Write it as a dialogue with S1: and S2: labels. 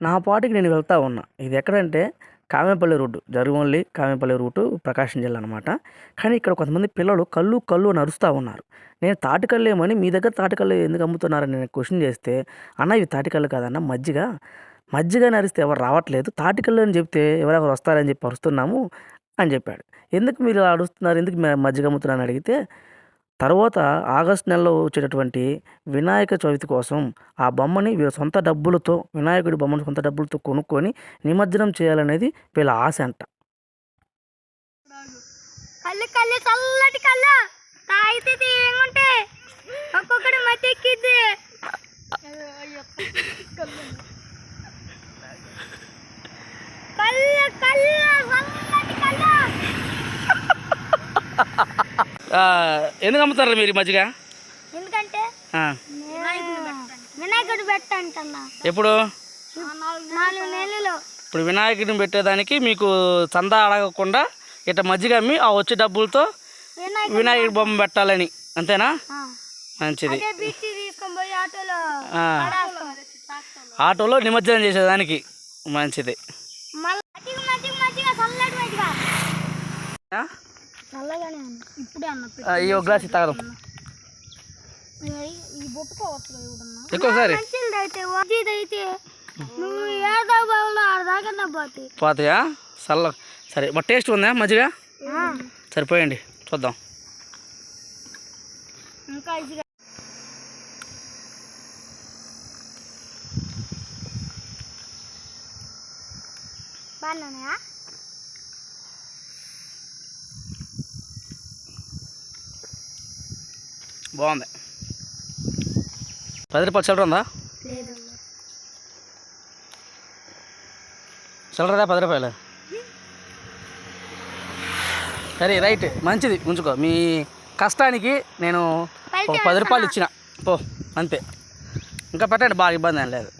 S1: నా పాటికి నేను వెళ్తూ ఉన్నా. ఇది ఎక్కడంటే కామేపల్లి రోడ్డు జరుగుంలి కామేపల్లి రూటు ప్రకాశం జిల్లా అనమాట కానీ ఇక్కడ కొంతమంది పిల్లలు కళ్ళు కళ్ళు అని అరుస్తూ ఉన్నారు. నేను తాటికల్లు ఏమని మీ దగ్గర తాటికల్లు ఎందుకు అమ్ముతున్నారని నేను క్వశ్చన్ చేస్తే అన్న ఇవి తాటికల్లు కాదన్న మజ్జిగ? మజ్జిగ నరిస్తే అరిస్తే ఎవరు రావట్లేదు. తాటికల్లు అని చెప్తే ఎవరెవరు వస్తారని చెప్పి అరుస్తున్నాము అని చెప్పాడు. ఎందుకు మీరు ఇలా అరుస్తున్నారు? ఎందుకు మజ్జిగ అమ్ముతున్నారని అడిగితే తర్వాత ఆగస్ట్ నెలలో వచ్చేటటువంటి వినాయక చవితి కోసం ఆ బొమ్మని వీళ్ళ సొంత డబ్బులతో వినాయకుడి బొమ్మను సొంత డబ్బులతో కొనుక్కొని నిమజ్జనం చేయాలనేది వీళ్ళ ఆశ అంట.
S2: కళ్ళు కళ్ళు చల్లటి కళ్ళ తాగితే తీయగుంటే ఒక్కొక్కటి మధ్య ఎక్కిద్ది కళ్ళు కళ్ళు చల్లటి కళ్ళు
S1: ఆ, ఎందుకు అమ్ముతారు మీరు ఈ మజ్జిగ?
S2: ఎందుకంటే వినాయకుడు
S1: ఎప్పుడు?
S2: నాలుగు నెలలు.
S1: ఇప్పుడు వినాయకుడిని పెట్టేదానికి మీకు చందా అడగకుండా ఇట్లా మజ్జిగ అమ్మి ఆ వచ్చే డబ్బులతో
S2: వినాయకుడు
S1: బొమ్మ పెట్టాలని. అంతేనా. మంచిది.
S2: ఆటోలో
S1: నిమజ్జనం చేసేదానికి. మంచిది.
S2: చల్లగానే ఇప్పుడే అన్న
S1: ఆ, ఈ ఒక గ్లాస్ తాగదాం.
S2: ఈ అయితే వడ్డీది అయితే. నువ్వు ఏదో బాగులో ఆడదాకా పోతే.
S1: పోతాయా? చల్ల సరే మరి టేస్ట్ ఉందా మజ్జిగ? సరిపోయండి చూద్దాం.
S2: ఇంకా బాగున్నాయా
S1: బాగుంది. పది రూపాయలు చిల్లర ఉందా? చిల్లరదా పది రూపాయలు. సరే రైట్. మంచిది. ఉంచుకో. మీ కష్టానికి నేను పది రూపాయలు ఇచ్చిన. పో అంతే. ఇంకా పెట్టండి బాగా ఇబ్బంది ఏం లేదు.